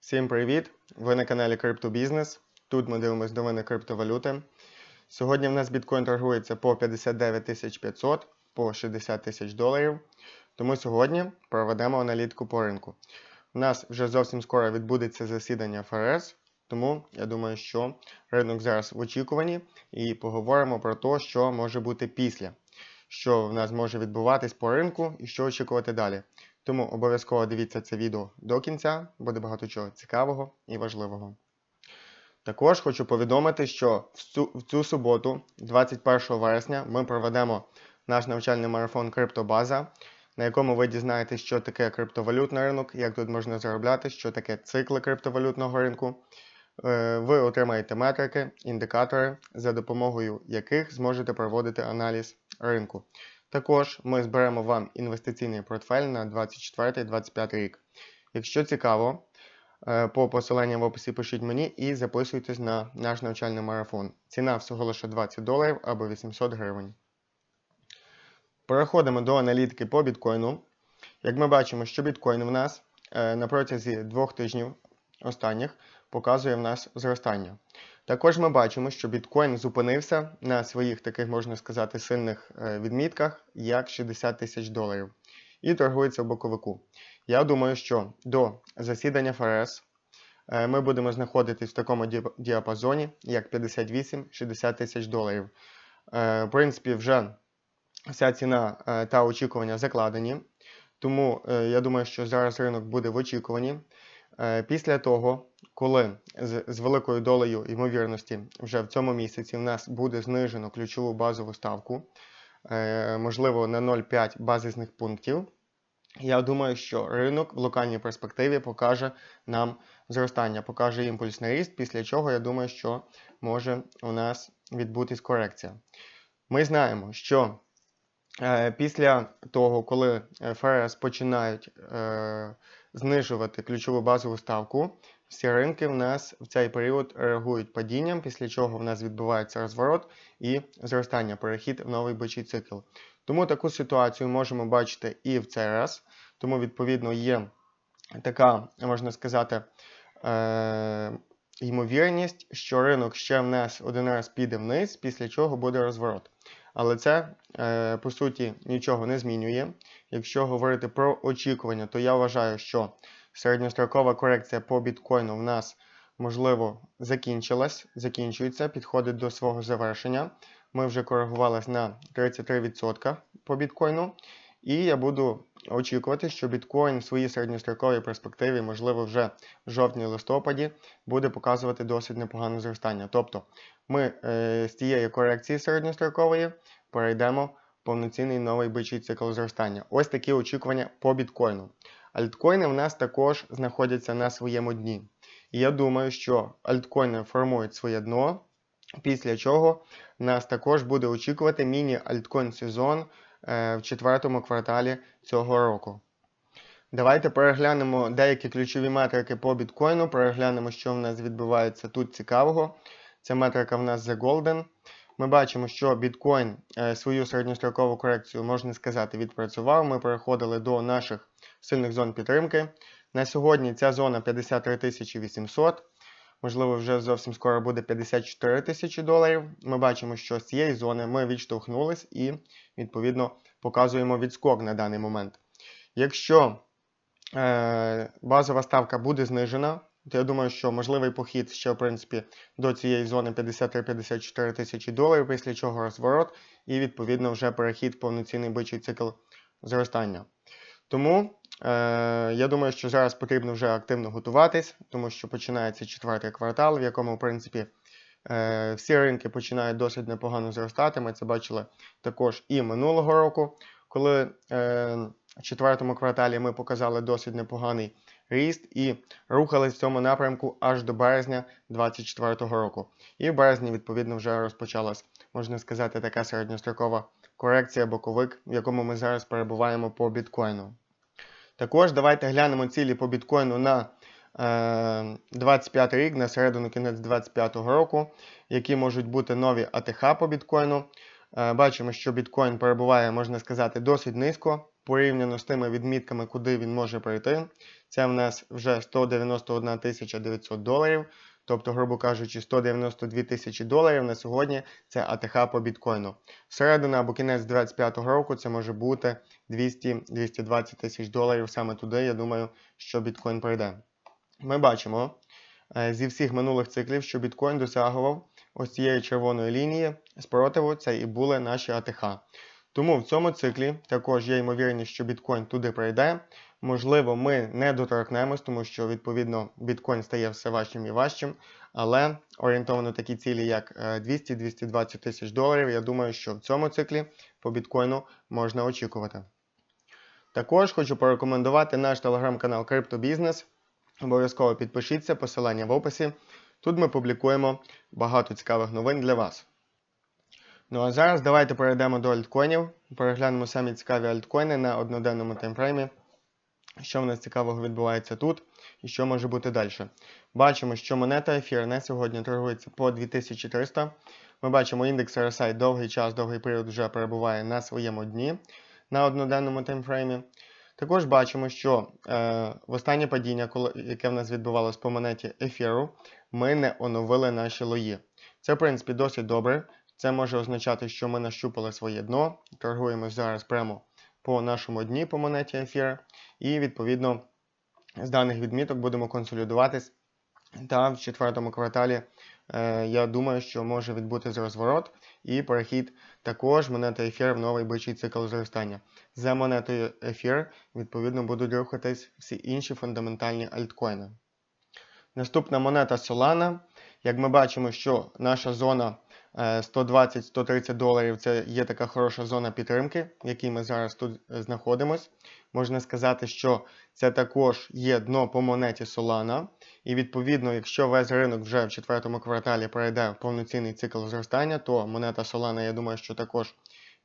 Всім привіт! Ви на каналі Криптобізнес. Тут ми дивимося новини криптовалюти. Сьогодні в нас біткоін торгується по 59 500, по 60 тисяч доларів. Тому сьогодні проведемо аналітику по ринку. У нас вже зовсім скоро відбудеться засідання ФРС, тому я думаю, що ринок зараз в очікуванні і поговоримо про те, що може бути після, що в нас може відбуватись по ринку і що очікувати далі. Тому обов'язково дивіться це відео до кінця, буде багато чого цікавого і важливого. Також хочу повідомити, що в цю, в цю суботу, 21 вересня, ми проведемо наш навчальний марафон Криптобаза, на якому ви дізнаєтесь, що таке криптовалютний ринок, як тут можна заробляти, що таке цикли криптовалютного ринку. Е, Ви отримаєте метрики, індикатори, за допомогою яких зможете проводити аналіз ринку. Також ми зберемо вам інвестиційний портфель на 24-25 рік. Якщо цікаво, е, по посиланням в описі пишіть мені і записуйтесь на наш навчальний марафон. Ціна всього лише 20 доларів або 800 гривень. Переходимо до аналітики по біткоїну. Як ми бачимо, що біткоін в нас е, на протязі двох тижнів останніх показує в нас зростання. Також ми бачимо, що біткоін зупинився на своїх таких, можна сказати, сильних е, відмітках, як 60 тисяч доларів, і торгується в боковику. Я думаю, що до засідання ФРС е, ми будемо знаходитись в такому діапазоні, як 58-60 тисяч доларів. Е, В принципі, вже вся ціна та очікування закладені. Тому я думаю, що зараз ринок буде в очікуванні. Е, Після того, коли з, великою долею ймовірності вже в цьому місяці в нас буде знижено ключову базову ставку, е, можливо, на 0,5 базисних пунктів, я думаю, що ринок в локальній перспективі покаже нам зростання, покаже імпульсний ріст, після чого я думаю, що може у нас відбутись корекція. Ми знаємо, що Е, Після того, коли ФРС починають знижувати ключову базову ставку, всі ринки в нас в цей період реагують падінням, після чого в нас відбувається розворот і зростання, перехід в новий бичий цикл. Тому таку ситуацію можемо бачити і в цей раз. Тому, відповідно, є така, можна сказати, е, ймовірність, що ринок ще в нас один раз піде вниз, після чого буде розворот. Але це, е, по суті, нічого не змінює. Якщо говорити про очікування, то я вважаю, що середньострокова корекція по біткоїну в нас, можливо, закінчилась, закінчується, підходить до свого завершення. Ми вже коригувалися на 33% по біткоїну. І я буду очікувати, що біткоін в своїй середньостроковій перспективі, можливо, вже в жовтні-листопаді, буде показувати досить непогане зростання. Тобто ми е, з тієї корекції середньострокової перейдемо повноцінний новий бичий цикл зростання. Ось такі очікування по біткоїну. Альткоїни в нас також знаходяться на своєму дні. І я думаю, що альткоїни формують своє дно, після чого нас також буде очікувати міні-альткоін сезон е, в четвертому кварталі цього року. Давайте переглянемо деякі ключові метрики по біткоїну, переглянемо, що в нас відбувається тут цікавого. Ця метрика в нас The Golden. Ми бачимо, що біткоін е, свою середньострокову корекцію, можна сказати, відпрацював. Ми переходили до наших сильних зон підтримки. На сьогодні ця зона 53 800. Можливо, вже зовсім скоро буде 54 тисячі доларів. Ми бачимо, що з цієї зони ми відштовхнулись і, відповідно, показуємо відскок на даний момент. Якщо е, базова ставка буде знижена, я думаю, що можливий похід ще, в принципі, до цієї зони 53-54 тисячі доларів, після чого розворот, і, відповідно, вже перехід в повноцінний бичий цикл зростання. Тому е, я думаю, що зараз потрібно вже активно готуватись, тому що починається четвертий квартал, в якому, в принципі, е, всі ринки починають досить непогано зростати. Ми це бачили також і минулого року, коли е, в четвертому кварталі ми показали досить непоганий ріст і рухались в цьому напрямку аж до березня 2024 року. І в березні, відповідно, вже розпочалась, можна сказати, така середньострокова корекція, боковик, в якому ми зараз перебуваємо по біткоїну. Також давайте глянемо цілі по біткоїну на е, 25 рік, на середину кінець 25 року, які можуть бути нові АТХ по біткоїну. Е, бачимо, що біткоін перебуває, можна сказати, досить низько порівняно з тими відмітками, куди він може прийти. Це в нас вже 191 тисяча 900 доларів. Тобто, грубо кажучи, 192 тисячі доларів на сьогодні це АТХ по біткоїну. Середина або кінець 2025 року це може бути 200-220 тисяч доларів саме туди. Я думаю, що біткоін прийде. Ми бачимо е, зі всіх минулих циклів, що біткоін досягував ось цієї червоної лінії спротиву, це і були наші АТХ. Тому в цьому циклі також є ймовірність, що біткоін туди прийде. Можливо, ми не доторкнемось, тому що відповідно біткоін стає все важчим і важчим. Але орієнтовано такі цілі, як 200-220 тисяч доларів, я думаю, що в цьому циклі по біткоїну можна очікувати. Також хочу порекомендувати наш телеграм-канал CryptoBusiness. Обов'язково підпишіться, посилання в описі. Тут ми публікуємо багато цікавих новин для вас. Ну а зараз давайте перейдемо до альткоїнів. Переглянемо самі цікаві альткоїни на одноденному таймфреймі. Що в нас цікавого відбувається тут і що може бути далі. Бачимо, що монета ефір на сьогодні торгується по 2300. Ми бачимо, індекс RSI довгий час, довгий період вже перебуває на своєму дні на одноденному таймфреймі. Також бачимо, що е, в останнє падіння, коли, яке в нас відбувалося по монеті ефіру, ми не оновили наші лої. Це, в принципі, досить добре. Це може означати, що ми нащупали своє дно, торгуємо зараз прямо по нашому дні по монеті ефір. І, відповідно, з даних відміток будемо консолідуватись. Та в четвертому кварталі е, я думаю, що може відбутись розворот і перехід також монети ефір в новий бичий цикл зростання. За монетою ефір, відповідно, будуть рухатись всі інші фундаментальні альткоїни. Наступна монета Solana. Як ми бачимо, що наша зона 120-130 доларів це є така хороша зона підтримки, в якій ми зараз тут е, знаходимось. Можна сказати, що це також є дно по монеті Solana. І відповідно, якщо весь ринок вже в четвертому кварталі перейде в повноцінний цикл зростання, то монета Solana, я думаю, що також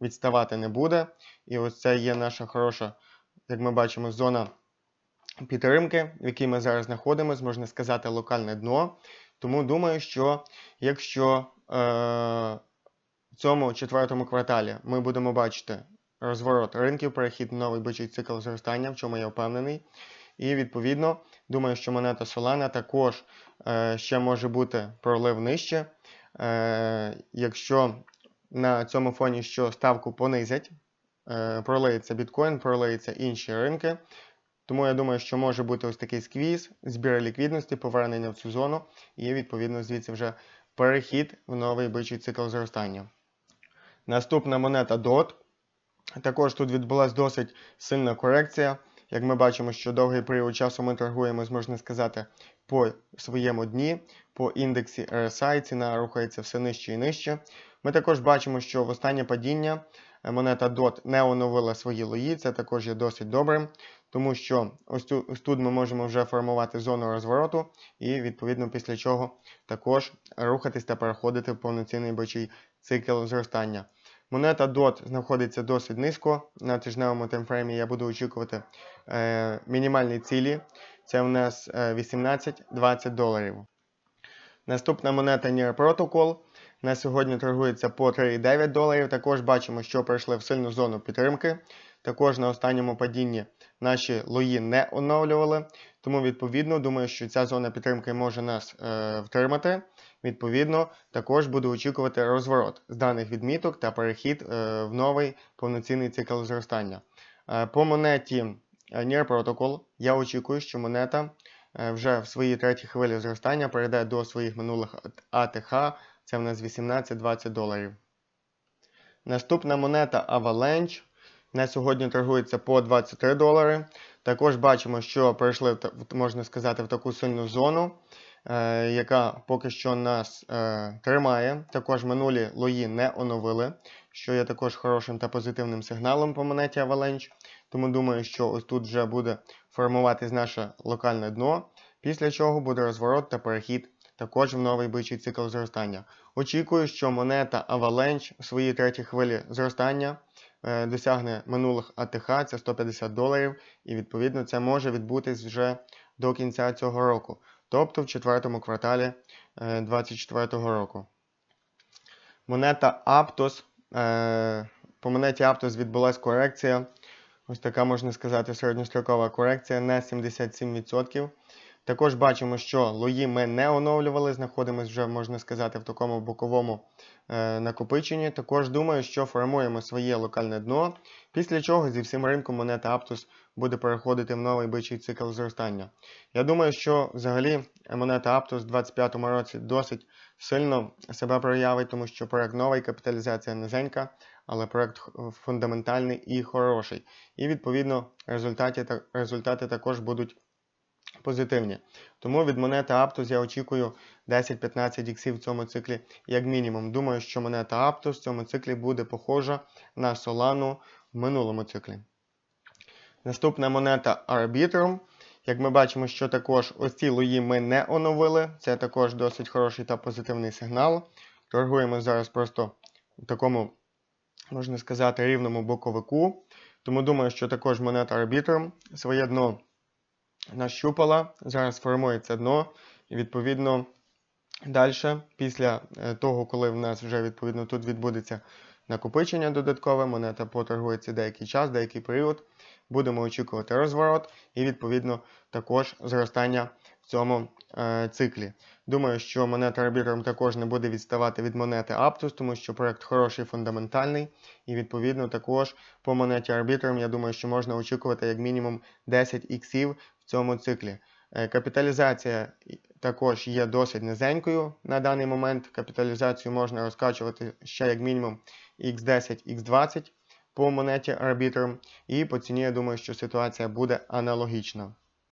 відставати не буде. І ось це є наша хороша, як ми бачимо, зона підтримки, в якій ми зараз знаходимося, можна сказати, локальне дно. Тому думаю, що якщо е, в цьому четвертому кварталі ми будемо бачити розворот ринків, перехід в новий бичий цикл зростання, в чому я впевнений. І відповідно, думаю, що монета Solana також е, ще може бути пролив нижче. Е, Якщо на цьому фоні що ставку понизять, е, пролиється біткоін, пролиються інші ринки. Тому я думаю, що може бути ось такий сквіз, збір ліквідності, повернення в цю зону, і відповідно звідси вже перехід в новий бичий цикл зростання. Наступна монета DOT. Також тут відбулася досить сильна корекція. Як ми бачимо, що довгий період часу ми торгуємо, можна сказати, по своєму дні, по індексі RSI ціна рухається все нижче і нижче. Ми також бачимо, що в останнє падіння монета DOT не оновила свої лої, це також є досить добрим, тому що ось тут, ми можемо вже формувати зону розвороту, і відповідно після чого також рухатись та переходити в повноцінний бочий цикл зростання. Монета DOT знаходиться досить низько. На тижневому таймфреймі я буду очікувати е, мінімальні цілі. Це у нас 18-20 доларів. Наступна монета Near Protocol. На сьогодні торгується по 3,9 доларів. Також бачимо, що пройшли в сильну зону підтримки. Також на останньому падінні наші лої не оновлювали. Тому, відповідно, думаю, що ця зона підтримки може нас е, втримати. Відповідно, також буду очікувати розворот з даних відміток та перехід е, в новий повноцінний цикл зростання. Е, по монеті Near Protocol я очікую, що монета е, вже в своїй третій хвилі зростання перейде до своїх минулих АТХ. Це в нас 18-20 доларів. Наступна монета Avalanche. На сьогодні торгується по 23 долари. Також бачимо, що перейшли, можна сказати, в таку сильну зону, е, яка поки що нас е, тримає. Також минулі лої не оновили, що є також хорошим та позитивним сигналом по монеті Avalanche. Тому думаю, що ось тут вже буде формуватись наше локальне дно, після чого буде розворот та перехід також в новий бичий цикл зростання. Очікую, що монета Avalanche в своїй третій хвилі зростання досягне минулих АТХ, це 150 доларів, і відповідно це може відбутись вже до кінця цього року, тобто в четвертому кварталі 2024 е, року. Монета Aptos. Е, по монеті Aptos відбулася корекція. Ось така можна сказати середньострокова корекція на 77%. Також бачимо, що лої ми не оновлювали, знаходимося вже, можна сказати, в такому боковому е, накопиченні. Також думаю, що формуємо своє локальне дно, після чого зі всім ринком монета Aptus буде переходити в новий бичий цикл зростання. Я думаю, що взагалі монета Aptus в 2025 році досить сильно себе проявить, тому що проект новий, капіталізація низенька, але проект фундаментальний і хороший. І відповідно результати, результати також будуть позитивні. Тому від монети Aptus я очікую 10-15 іксів в цьому циклі як мінімум. Думаю, що монета Aptus в цьому циклі буде похожа на Solana в минулому циклі. Наступна монета Arbitrum. Як ми бачимо, що також ось ці лої ми не оновили. Це також досить хороший та позитивний сигнал. Торгуємо зараз просто в такому, можна сказати, рівному боковику. Тому думаю, що також монета Arbitrum своє дно нащупала. Зараз формується дно, і відповідно далі, після е, того, коли в нас вже відповідно тут відбудеться накопичення додаткове, монета поторгується деякий час, деякий період. Будемо очікувати розворот і відповідно також зростання в цьому е, циклі. Думаю, що монета Arbitrum також не буде відставати від монети Aptus, тому що проект хороший, фундаментальний. І відповідно також по монеті Arbitrum, я думаю, що можна очікувати як мінімум 10 іксів цьому циклі. Е, Капіталізація також є досить низенькою на даний момент. Капіталізацію можна розкачувати ще як мінімум x10, x20 по монеті Arbitrum. І по ціні я думаю, що ситуація буде аналогічна.